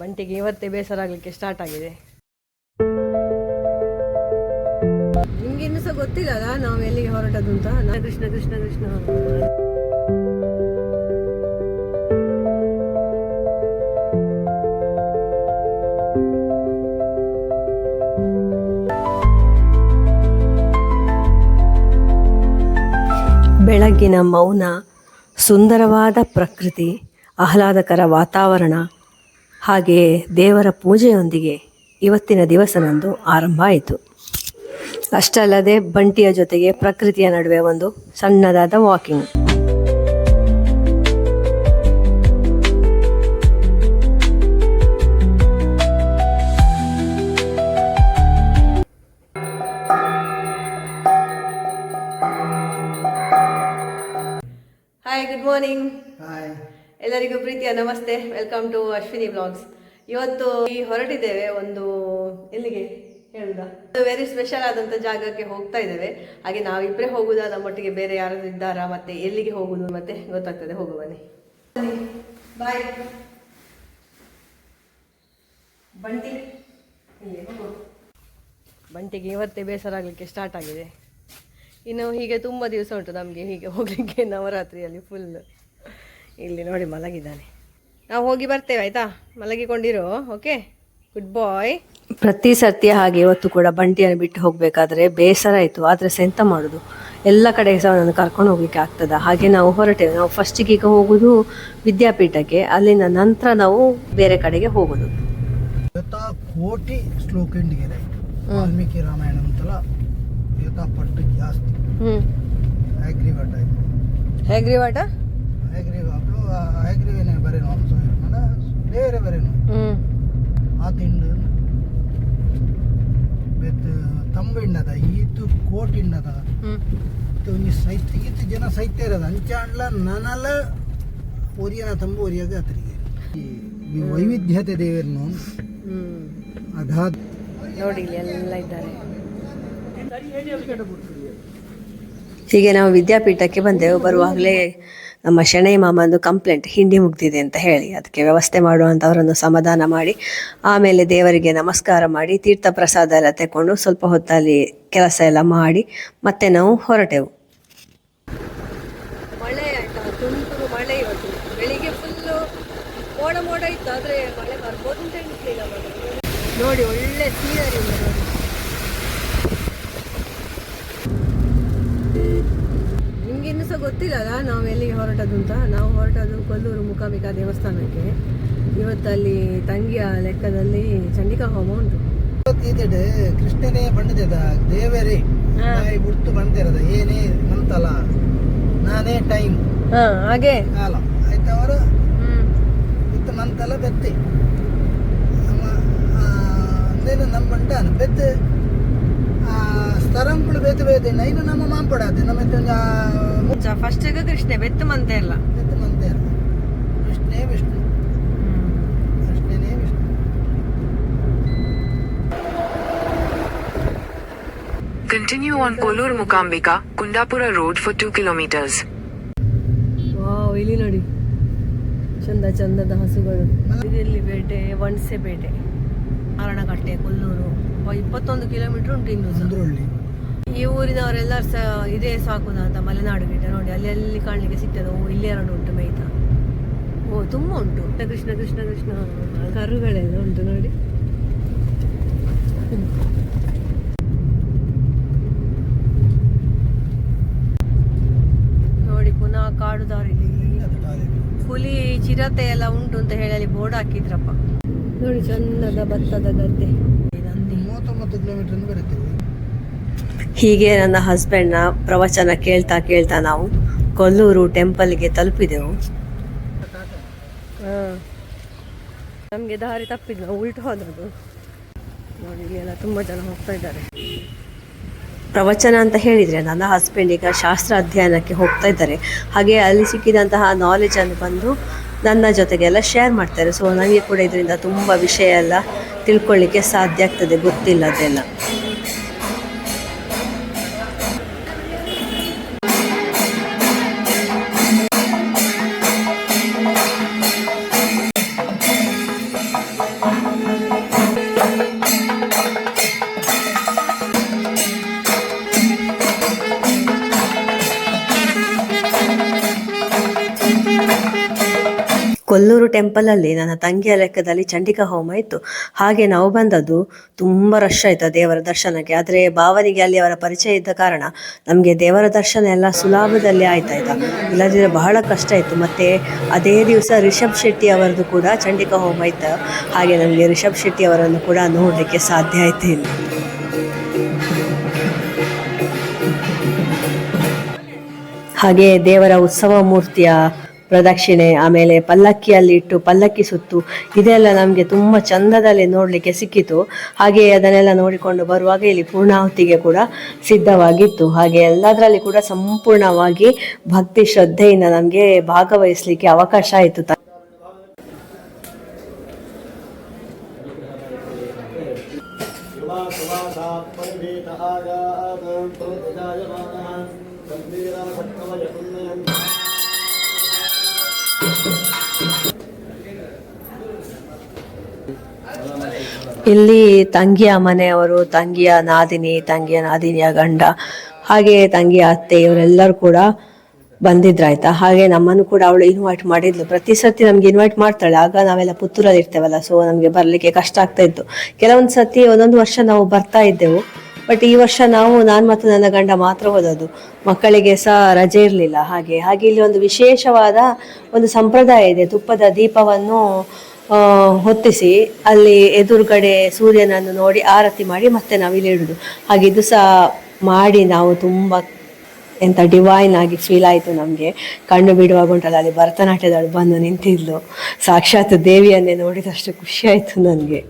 ಬಂಟಿಗೆ ಇವತ್ತೇ ಬೇಸರ ಆಗಲಿಕ್ಕೆ ಸ್ಟಾರ್ಟ್ ಆಗಿದೆ. ನಿಮ್ಗೆ ಇನ್ನೂ ಸಹ ಗೊತ್ತಿಲ್ಲ ನಾವು ಎಲ್ಲಿಗೆ ಹೊರಟದ್ದು ಅಂತ? ನಾ- ಕೃಷ್ಣ ಕೃಷ್ಣ ಕೃಷ್ಣ ಬೆಳಗ್ಗಿನ ಮೌನ, ಸುಂದರವಾದ ಪ್ರಕೃತಿ, ಆಹ್ಲಾದಕರ ವಾತಾವರಣ ಹಾಗೆಯೇ ದೇವರ ಪೂಜೆಯೊಂದಿಗೆ ಇವತ್ತಿನ ದಿವಸನಂದು ಆರಂಭ ಆಯಿತು. ಅಷ್ಟಲ್ಲದೆ ಬಂಟಿಯ ಜೊತೆಗೆ ಪ್ರಕೃತಿಯ ನಡುವೆ ಒಂದು ಸಣ್ಣದಾದ walking hi good morning hi ಎಲ್ಲರಿಗೂ ಪ್ರೀತಿಯ ನಮಸ್ತೆ. ವೆಲ್ಕಮ್ ಟು ಅಶ್ವಿನಿ ಬ್ಲಾಗ್ಸ್ ಇವತ್ತು ಈ ಹೊರಟಿದ್ದೇವೆ ಒಂದು, ಎಲ್ಲಿಗೆ ಹೇಳುದಾ? ವೆರಿ ಸ್ಪೆಷಲ್ ಆದಂತ ಜಾಗಕ್ಕೆ ಹೋಗ್ತಾ ಇದ್ದೇವೆ. ಹಾಗೆ ನಾವಿಬ್ಬರೇ ಹೋಗುದಾ ನಮ್ಮೊಟ್ಟಿಗೆ ಬೇರೆ ಯಾರಾದ್ರೂ ಇದ್ದಾರಾ, ಮತ್ತೆ ಎಲ್ಲಿಗೆ ಹೋಗುದು ಮತ್ತೆ ಗೊತ್ತಾಗ್ತದೆ. ಹೋಗು ಬನ್ನಿ. ಬಾಯ್. ಬಂಟಿ. ಬಂಟಿಗೆ ಇವತ್ತೇ ಬೇಸರ ಆಗ್ಲಿಕ್ಕೆ ಸ್ಟಾರ್ಟ್ ಆಗಿದೆ. ಇನ್ನು ಹೀಗೆ ತುಂಬಾ ದಿವಸ ಉಂಟು ನಮಗೆ, ಹೀಗೆ ಹೋಗಲಿಕ್ಕೆ ನವರಾತ್ರಿಯಲ್ಲಿ ಫುಲ್ ಇಲ್ಲಿ ನೋಡಿ ಮಲಗಿದ್ದಾನೆ. ನಾವು ಹೋಗಿ ಬರ್ತೇವೆ ಆಯ್ತಾ? ಮಲಗಿಕೊಂಡಿರೋ ಓಕೆ? ಗುಡ್ ಬಾಯ್ ಪ್ರತಿ ಸರ್ತಿ ಹಾಗೆ ಇವತ್ತು ಕೂಡ ಬಂಟಿಯನ್ನು ಬಿಟ್ಟು ಹೋಗಬೇಕಾದ್ರೆ ಬೇಸರ ಆಯಿತು ಆದರೆ ಸೆಂತ ಎಂತ ಮಾಡೋದು. ಎಲ್ಲ ಕಡೆ ಸಹ ನಾನು ಕರ್ಕೊಂಡು ಹೋಗ್ಲಿಕ್ಕೆ ಆಗ್ತದ. ಹಾಗೆ ನಾವು ಹೊರಟೇವೆ. ನಾವು ಫಸ್ಟಿಗೆ ಈಗ ಹೋಗೋದು ವಿದ್ಯಾಪೀಠಕ್ಕೆ ಅಲ್ಲಿನ ನಂತರ ನಾವು ಬೇರೆ ಕಡೆಗೆ ಹೋಗೋದು. ಯಥಾ ಕೋಟಿ ಶ್ಲೋಕ ವಾಲ್ಮೀಕಿ ರಾಮಾಯಣ ಅಂತಲ್ಲ ಯಥಾ ಪಟ್ಟು ಜಾಸ್ತಿ. ಹ್ಞೂ ಅಗ್ರಿವಟ್ ಬೇರೆ ಬರೇನು ಹ್ಞೂ ಆ ತಿಂಡು ಬೆತ್ ತಂಬಿಣ್ಣದ ಈತು ಕೋಟಿಣ್ಣದ ಹ್ಞೂ ಇತ್ತು ಒಂಜಿ ಸೈತ್ ಈತು ಜನ ಸೈತ್ಯ ಇರೋದು. ಅಂಚಾಂಡ್ಲ ನನಲ ಒರಿಯನ ತಂಬ ಒರಿಯಾಗ ಅತರಿಗೆ ಈ ವೈವಿಧ್ಯತೆ ದೇವರನ್ನು ಅಗಾಧ ನೋಡಿ ಎಲ್ಲ ಇದ್ದಾರೆ. ಹೀಗೆ ನಾವು ವಿದ್ಯಾಪೀಠಕ್ಕೆ ಬಂದೆವು. ಬರುವಾಗಲೇ ನಮ್ಮ ಶೆಣೈ ಮಾಮಂದು ಕಂಪ್ಲೇಂಟ್ ಹಿಂಡಿ ಮುಗ್ದಿದೆ ಅಂತ ಹೇಳಿ, ಅದಕ್ಕೆ ವ್ಯವಸ್ಥೆ ಮಾಡುವಂಥವರನ್ನು ಸಮಾಧಾನ ಮಾಡಿ, ಆಮೇಲೆ ದೇವರಿಗೆ ನಮಸ್ಕಾರ ಮಾಡಿ, ತೀರ್ಥ ಪ್ರಸಾದ ಎಲ್ಲ ತಗೊಂಡು ಸ್ವಲ್ಪ ಹೊತ್ತಲ್ಲಿ ಕೆಲಸ ಎಲ್ಲ ಮಾಡಿ, ಮತ್ತೆ ನಾವು ಹೊರಟೆವು. ನೋಡಿ, ಒಳ್ಳೆ ಸೀನರಿ ಇದೆ ನೋಡಿ ನಿಮ್ಗೆ ಇನ್ನೂ ಸಹ ಗೊತ್ತಿಲ್ಲ ನಾವು ಎಲ್ಲಿಗೆ ಹೊರಟದ್ದು ಅಂತ. ನಾವು ಹೊರಟದ್ದು ಕೊಲ್ಲೂರು ಮೂಕಾಂಬಿಕಾ ದೇವಸ್ಥಾನಕ್ಕೆ. ಇವತ್ತಲ್ಲಿ ತಂಗಿಯ ಲೆಕ್ಕದಲ್ಲಿ ಚಂಡಿಕಾ ಹೋಮ ಉಂಟು. ಈತೆಡೆ ಕೃಷ್ಣನೇ ಬಣ್ಣದ ದೇವರೇ. ನಾಯಿ ಗುರ್ತು ಬಿಡ್ತು ಬಂದಿರದ ಏನೇ ಅಂತಲ್ಲ ನಾನೇ ಟೈಮ್. ಹಾಗೆ? ಕಾಲ. ಆಯ್ತು ಹ್ಮ್. ಇತ್ತು ಮಂತಲ ಬೆತ್ತೆ. ನಮ್ಮ ಅಂದೇನು ನಮ್ಮ ಬಂಡ ಬೆತ್ತೆ ಸ್ತರಂಪುಳು ಬೇತೆ ಬೇತೆ ನೈನು ನಮ್ಮ ಮಾಂಪಡಾದೆ ನಮ್ಮ ಇತ್ತು ಫಸ್ಟ್ ಕೃಷ್ಣ ಬೆತ್ತು ಮಂತೆ ಎಲ್ಲ ಬೆತ್ತು ಮಂತೆ ಕೃಷ್ಣೇ ವಿಷ್ಣು. ಕೃಷ್ಣನೇ Vishnu. Continue on Kolur Mukambika, Kundapura Road for 2 kilometers. Wow ಇಲ್ಲಿ ನೋಡಿ. ಚಂದ ಚಂದದ ಹಸುಗಳು. ಇಲ್ಲಿ ಬೇಟೆ ವಣಸೆ ಬೇಟೆ. ಆರಣಕಟ್ಟೆ ಕೊಲ್ಲೂರು. ಇಪ್ಪತ್ತೊಂದು ಕಿಲೋಮೀಟರ್ ಉಂಟು ಇನ್ನು ಈ ಊರಿನವರೆಲ್ಲರೂ ಸಹ ಇದೇ ಸಾಕು ಅಂತ ಮಲೆನಾಡು ಗಿಡ ನೋಡಿ, ಅಲ್ಲಿ ಕಾಣಲಿಕ್ಕೆ ಸಿಗ್ತದೆ ಓ ಇಲ್ಲಿ ಎರಡು ಉಂಟು ಮೇಯ್ತಾ. ಓ, ತುಂಬ ಉಂಟು. ಕೃಷ್ಣ ಕೃಷ್ಣ ಕೃಷ್ಣ ಕರುಗಳೆಲ್ಲ ಉಂಟು ನೋಡಿ. ನೋಡಿ, ಪುನಃ ಕಾಡು ದಾರಿಲಿ. ಹುಲಿ, ಚಿರತೆ ಎಲ್ಲ ಉಂಟು ಅಂತ ಹೇಳಿ ಬೋರ್ಡ್ ಹಾಕಿದ್ರಪ್ಪ. ನೋಡಿ, ಚಂದದ ಭತ್ತದ ಗದ್ದೆ. ಮೂವತ್ತೊಂಬತ್ತು ಕಿಲೋಮೀಟರ್ ಬರುತ್ತೇವೆ ಹೀಗೆ ನನ್ನ ಹಸ್ಬೆಂಡ್ನ ಪ್ರವಚನ ಕೇಳ್ತಾ ಕೇಳ್ತಾ ನಾವು ಕೊಲ್ಲೂರು ಟೆಂಪಲ್ಗೆ ತಲುಪಿದೆವು. ನಮಗೆ ದಾರಿ ತಪ್ಪಿದ್ ನಾವು ಉಲ್ಟು ಹೋದದ್ದು. ನೋಡಿ ಎಲ್ಲ ತುಂಬ ಜನ ಹೋಗ್ತಾ ಇದ್ದಾರೆ. ಪ್ರವಚನ ಅಂತ ಹೇಳಿದರೆ ನನ್ನ ಹಸ್ಬೆಂಡ್ ಈಗ ಶಾಸ್ತ್ರ ಅಧ್ಯಯನಕ್ಕೆ ಹೋಗ್ತಾ ಇದ್ದಾರೆ. ಹಾಗೆ ಅಲ್ಲಿ ಸಿಕ್ಕಿದಂತಹ ನಾಲೆಜನ್ನು ಬಂದು ನನ್ನ ಜೊತೆಗೆಲ್ಲ ಶೇರ್ ಮಾಡ್ತಾರೆ. ಸೊ ನನಗೆ ಕೂಡ ಇದರಿಂದ ತುಂಬ ವಿಷಯ ಎಲ್ಲ ತಿಳ್ಕೊಳ್ಳಿಕ್ಕೆ ಸಾಧ್ಯ ಆಗ್ತದೆ ಗೊತ್ತಿಲ್ಲದೆಲ್ಲ. ಕೊಲ್ಲೂರು ಟೆಂಪಲಲ್ಲಿ ನನ್ನ ತಂಗಿಯ ಲೆಕ್ಕದಲ್ಲಿ ಚಂಡಿಕಾ ಹೋಮ ಇತ್ತು. ಹಾಗೆ ನಾವು ಬಂದದ್ದು ತುಂಬ ರಶ್ ಆಯಿತು ದೇವರ ದರ್ಶನಕ್ಕೆ. ಆದರೆ ಭಾವನಿಗೆ ಅಲ್ಲಿ ಅವರ ಪರಿಚಯ ಇದ್ದ ಕಾರಣ ನಮಗೆ ದೇವರ ದರ್ಶನ ಎಲ್ಲ ಸುಲಭದಲ್ಲಿ ಆಯ್ತಾಯ್ತಾ. ಇಲ್ಲದಿದ್ದರೆ ಬಹಳ ಕಷ್ಟ ಇತ್ತು. ಮತ್ತು ಅದೇ ದಿವಸ ರಿಷಬ್ ಶೆಟ್ಟಿ ಅವರದ್ದು ಕೂಡ ಚಂಡಿಕಾ ಹೋಮ ಇತ್ತು. ಹಾಗೆ ನಮಗೆ ರಿಷಬ್ ಶೆಟ್ಟಿ ಅವರನ್ನು ಕೂಡ ನೋಡಲಿಕ್ಕೆ ಸಾಧ್ಯ ಆಯ್ತು ಇಲ್ಲಿ ಹಾಗೆ ದೇವರ ಉತ್ಸವ ಮೂರ್ತಿಯ ಪ್ರದಕ್ಷಿಣೆ, ಆಮೇಲೆ ಪಲ್ಲಕ್ಕಿಯಲ್ಲಿ ಇಟ್ಟು ಪಲ್ಲಕ್ಕಿ ಸುತ್ತು, ಇದೆಲ್ಲ ನಮಗೆ ತುಂಬ ಚಂದದಲ್ಲಿ ನೋಡಲಿಕ್ಕೆ ಸಿಕ್ಕಿತು. ಹಾಗೆ ಅದನ್ನೆಲ್ಲ ನೋಡಿಕೊಂಡು ಬರುವಾಗ ಇಲ್ಲಿ ಪೂರ್ಣಾಹುತಿಗೆ ಕೂಡ ಸಿದ್ಧವಾಗಿತ್ತು. ಹಾಗೆ ಎಲ್ಲದರಲ್ಲಿ ಕೂಡ ಸಂಪೂರ್ಣವಾಗಿ ಭಕ್ತಿ ಶ್ರದ್ಧೆಯಿಂದ ನಮಗೆ ಭಾಗವಹಿಸಲಿಕ್ಕೆ ಅವಕಾಶ ಆಯಿತು. ಇಲ್ಲಿ ತಂಗಿಯ ಮನೆಯವರು, ತಂಗಿಯ ನಾದಿನಿ, ತಂಗಿಯ ನಾದಿನಿಯ ಗಂಡ, ಹಾಗೆ ತಂಗಿಯ ಅತ್ತೆ ಇವರೆಲ್ಲರೂ ಕೂಡ ಬಂದಿದ್ರಾಯ್ತಾ? ಹಾಗೆ ನಮ್ಮನ್ನು ಕೂಡ ಅವಳು ಇನ್ವೈಟ್ ಮಾಡಿದ್ಲು. ಪ್ರತಿ ಸರ್ತಿ ನಮ್ಗೆ ಇನ್ವೈಟ್ ಮಾಡ್ತಾಳೆ. ಆಗ ನಾವೆಲ್ಲ ಪುತ್ತೂರಲ್ಲಿ ಇರ್ತೇವಲ್ಲ ಸೊ ನಮಗೆ ಬರಲಿಕ್ಕೆ ಕಷ್ಟ ಆಗ್ತಾ ಇತ್ತು. ಕೆಲವೊಂದು ಸರ್ತಿ ಒಂದೊಂದು ವರ್ಷ ನಾವು ಬರ್ತಾ ಇದ್ದೆವು. ಬಟ್ ಈ ವರ್ಷ ನಾವು, ನಾನು ಮತ್ತು ನನ್ನ ಗಂಡ ಮಾತ್ರ ಹೋದದ್ದು. ಮಕ್ಕಳಿಗೆ ಸಹ ರಜೆ ಇರಲಿಲ್ಲ. ಹಾಗೆ ಹಾಗೆ ಇಲ್ಲಿ ಒಂದು ವಿಶೇಷವಾದ ಒಂದು ಸಂಪ್ರದಾಯ ಇದೆ. ತುಪ್ಪದ ದೀಪವನ್ನು ಹೊತ್ತಿಸಿ ಅಲ್ಲಿ ಎದುರುಗಡೆ ಸೂರ್ಯನನ್ನು ನೋಡಿ ಆರತಿ ಮಾಡಿ ಮತ್ತೆ ನಾವು ಇಲ್ಲಿ ಇಡುದು. ಹಾಗೆ ಇದು ಸಹ ಮಾಡಿ ನಾವು ತುಂಬ ಎಂತ ಡಿವೈನ್ ಆಗಿ ಫೀಲ್ ಆಯಿತು ನಮಗೆ. ಕಣ್ಣು ಬಿಡುವಾಗ ಉಂಟಲ್ಲ ಅಲ್ಲಿ ಭರತನಾಟ್ಯದಳು ಬಂದು ನಿಂತಿದ್ಲು. ಸಾಕ್ಷಾತ್ ದೇವಿಯನ್ನೇ ನೋಡಿದಷ್ಟು ಖುಷಿ ಆಯಿತು ನನಗೆ.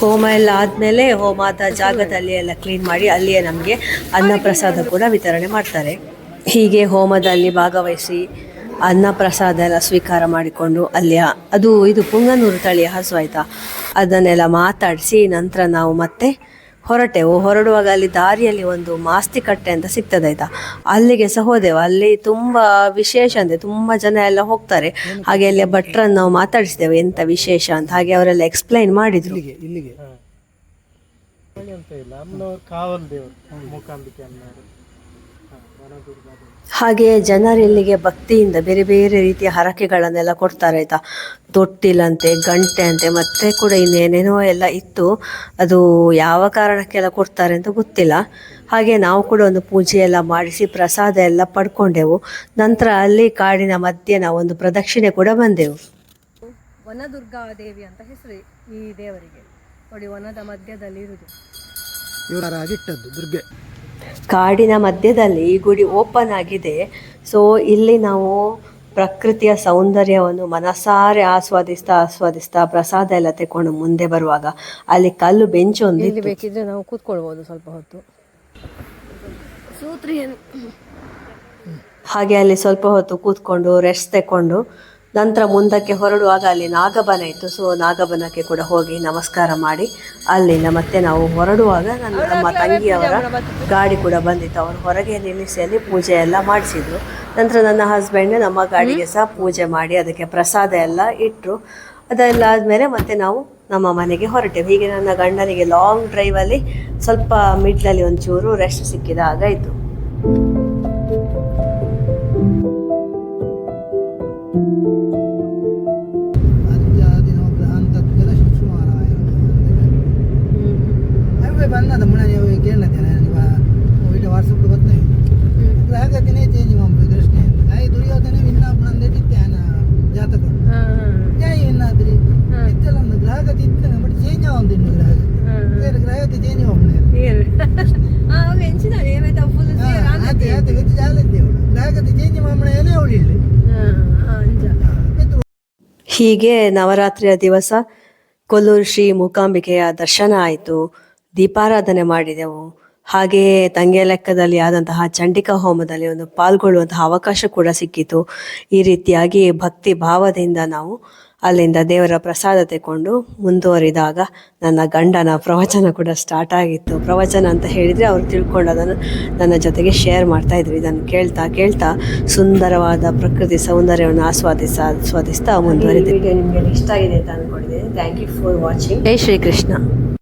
ಹೋಮ ಎಲ್ಲ ಆದಮೇಲೆ ಹೋಮದ ಜಾಗದಲ್ಲಿ ಎಲ್ಲ ಕ್ಲೀನ್ ಮಾಡಿ ಅಲ್ಲಿಯೇ ನಮಗೆ ಅನ್ನಪ್ರಸಾದ ಕೂಡ ವಿತರಣೆ ಮಾಡ್ತಾರೆ. ಹೀಗೆ ಹೋಮದಲ್ಲಿ ಭಾಗವಹಿಸಿ ಅನ್ನ ಪ್ರಸಾದ ಎಲ್ಲ ಸ್ವೀಕಾರ ಮಾಡಿಕೊಂಡು ಅಲ್ಲಿಯ ಅದು ಇದು ಪುಂಗನೂರು ತಳಿಯ ಹಸು ಆಯಿತಾ? ಅದನ್ನೆಲ್ಲ ಮಾತಾಡಿಸಿ ನಂತರ ನಾವು ಮತ್ತೆ ಹೊರಟೆವು. ಹೊರಡುವಾಗ ಅಲ್ಲಿ ದಾರಿಯಲ್ಲಿ ಒಂದು ಮಾಸ್ತಿ ಕಟ್ಟೆ ಅಂತ ಸಿಗ್ತದೆ ಆಯ್ತಾ ಅಲ್ಲಿಗೆ ಸಹ ಹೋದೆವು ಅಲ್ಲಿ ತುಂಬ ವಿಶೇಷ ಅಂದರೆ ತುಂಬ ಜನ ಎಲ್ಲ ಹೋಗ್ತಾರೆ. ಹಾಗೆ ಅಲ್ಲಿ ಭಟ್ರನ್ನು ನಾವು ಮಾತಾಡಿಸಿದೆವು ಎಂತ ವಿಶೇಷ ಅಂತ. ಹಾಗೆ ಅವರೆಲ್ಲ ಎಕ್ಸ್ಪ್ಲೈನ್ ಮಾಡಿದ್ರು. ಇಲ್ಲಿಗೆ ಅಂತ ಇಲ್ಲ ಕಾವಲ್ ದೇವರು ಮೂಕಾಂಬಿಕೆ ಅಮ್ಮನವರು ಜನರಿಲ್ಲಿಗೆ ಹಾಗೆಯೇ ಜನರು ಇಲ್ಲಿಗೆ ಭಕ್ತಿಯಿಂದ ಬೇರೆ ಬೇರೆ ರೀತಿಯ ಹರಕೆಗಳನ್ನೆಲ್ಲ ಕೊಡ್ತಾರೆ ಆಯ್ತಾ? ತೊಟ್ಟಿಲಂತೆ ಗಂಟೆ ಅಂತೆ ಮತ್ತೆ ಕೂಡ ಇನ್ನೇನೇನೋ ಎಲ್ಲ ಇತ್ತು. ಅದು ಯಾವ ಕಾರಣಕ್ಕೆಲ್ಲ ಕೊಡ್ತಾರೆ ಅಂತ ಗೊತ್ತಿಲ್ಲ. ಹಾಗೆ ನಾವು ಕೂಡ ಒಂದು ಪೂಜೆ ಎಲ್ಲ ಮಾಡಿಸಿ ಪ್ರಸಾದ ಎಲ್ಲ ಪಡ್ಕೊಂಡೆವು. ನಂತರ ಅಲ್ಲಿ ಕಾಡಿನ ಮಧ್ಯೆ ನಾವು ಒಂದು ಪ್ರದಕ್ಷಿಣೆ ಕೂಡ ಬಂದೆವು. ವನದುರ್ಗಾ ದೇವಿ ಅಂತ ಹೆಸರು ಈ ದೇವರಿಗೆ. ನೋಡಿ ವನದ ಮಧ್ಯದಲ್ಲಿ ಇರುವುದು ಇವರಾಗಿಟ್ಟದ್ದು ದುರ್ಗೆ. ಕಾಡಿನ ಮಧ್ಯದಲ್ಲಿ ಈ ಗುಡಿ ಓಪನ್ ಆಗಿದೆ. ಸೊ ಇಲ್ಲಿ ನಾವು ಪ್ರಕೃತಿಯ ಸೌಂದರ್ಯವನ್ನು ಮನಸಾರೆ ಆಸ್ವಾದಿಸ್ತಾ ಆಸ್ವಾದಿಸ್ತಾ ಪ್ರಸಾದ ಎಲ್ಲ ತೆಕೊಂಡು ಮುಂದೆ ಬರುವಾಗ ಅಲ್ಲಿ ಕಲ್ಲು ಬೆಂಚ್ ಒಂದು ಇಲ್ಲಿ ಬೇಕಿದ್ರೆ ನಾವು ಕೂತ್ಕೊಳ್ಬೋದು ಸ್ವಲ್ಪ ಹೊತ್ತು. ಹಾಗೆ ಅಲ್ಲಿ ಸ್ವಲ್ಪ ಹೊತ್ತು ಕೂತ್ಕೊಂಡು ರೆಸ್ಟ್ ತೆಕೊಂಡು ನಂತರ ಮುಂದಕ್ಕೆ ಹೊರಡುವಾಗ ಅಲ್ಲಿ ನಾಗಬನ ಇತ್ತು. ಸೊ ನಾಗಬನಕ್ಕೆ ಕೂಡ ಹೋಗಿ ನಮಸ್ಕಾರ ಮಾಡಿ. ಅಲ್ಲಿಂದ ಮತ್ತೆ ನಾವು ಹೊರಡುವಾಗ ನನ್ನ ನಮ್ಮ ತಂಗಿಯವರ ಗಾಡಿ ಕೂಡ ಬಂದಿತ್ತು. ಅವರು ಹೊರಗೆ ನಿಲ್ಲಿಸಿ ಅಲ್ಲಿ ಪೂಜೆ ಎಲ್ಲ ಮಾಡಿಸಿದ್ರು. ನಂತರ ನನ್ನ ಹಸ್ಬೆಂಡ್ ನಮ್ಮ ಗಾಡಿಗೆ ಸಹ ಪೂಜೆ ಮಾಡಿ ಅದಕ್ಕೆ ಪ್ರಸಾದ ಎಲ್ಲ ಇಟ್ಟರು ಅದೆಲ್ಲ ಆದಮೇಲೆ ಮತ್ತೆ ನಾವು ನಮ್ಮ ಮನೆಗೆ ಹೊರಟೆವು. ಹೀಗೆ ನನ್ನ ಗಂಡನಿಗೆ ಲಾಂಗ್ ಡ್ರೈವಲ್ಲಿ ಸ್ವಲ್ಪ ಮಿಡ್ಲಲ್ಲಿ ಒಂಚೂರು ರೆಸ್ಟ್ ಸಿಕ್ಕಿದ ಹಾಗಾಯಿತು. ಚೇಂಜ್ ಅವಳಿಲ್ಲ ಹೀಗೆ ನವರಾತ್ರಿಯ ದಿವಸ ಕೊಲ್ಲೂರು ಶ್ರೀ ಮೂಕಾಂಬಿಕೆಯ ದರ್ಶನ ಆಯಿತು. ದೀಪಾರಾಧನೆ ಮಾಡಿದೆವು. ಹಾಗೆಯೇ ತಂಗಿಯ ಲೆಕ್ಕದಲ್ಲಿ ಆದಂತಹ ಚಂಡಿಕಾ ಹೋಮದಲ್ಲಿ ಒಂದು ಪಾಲ್ಗೊಳ್ಳುವಂತಹ ಅವಕಾಶ ಕೂಡ ಸಿಕ್ಕಿತು. ಈ ರೀತಿಯಾಗಿ ಭಕ್ತಿ ಭಾವದಿಂದ ನಾವು ಅಲ್ಲಿಂದ ದೇವರ ಪ್ರಸಾದ ತೆಕೊಂಡು ಮುಂದುವರಿದಾಗ ನನ್ನ ಗಂಡನ ಪ್ರವಚನ ಕೂಡ ಸ್ಟಾರ್ಟ್ ಆಗಿತ್ತು. ಪ್ರವಚನ ಅಂತ ಹೇಳಿದರೆ ಅವರು ತಿಳ್ಕೊಂಡು ಅದನ್ನು ನನ್ನ ಜೊತೆಗೆ ಶೇರ್ ಮಾಡ್ತಾ ಇದ್ರು. ಇದನ್ನು ಕೇಳ್ತಾ ಕೇಳ್ತಾ ಸುಂದರವಾದ ಪ್ರಕೃತಿ ಸೌಂದರ್ಯವನ್ನು ಆಸ್ವಾದಿಸ ಆಸ್ವಾದಿಸ್ತಾ ಮುಂದುವರಿದ. ವಿಡಿಯೋ ನಿಮಗೆ ಇಷ್ಟ ಆಗಿದೆ ಅಂತ ಅಂದ್ಕೊಂಡಿದ್ದೀನಿ ಥ್ಯಾಂಕ್ ಯು ಫಾರ್ ವಾಚಿಂಗ್ ಜೈ ಶ್ರೀಕೃಷ್ಣ.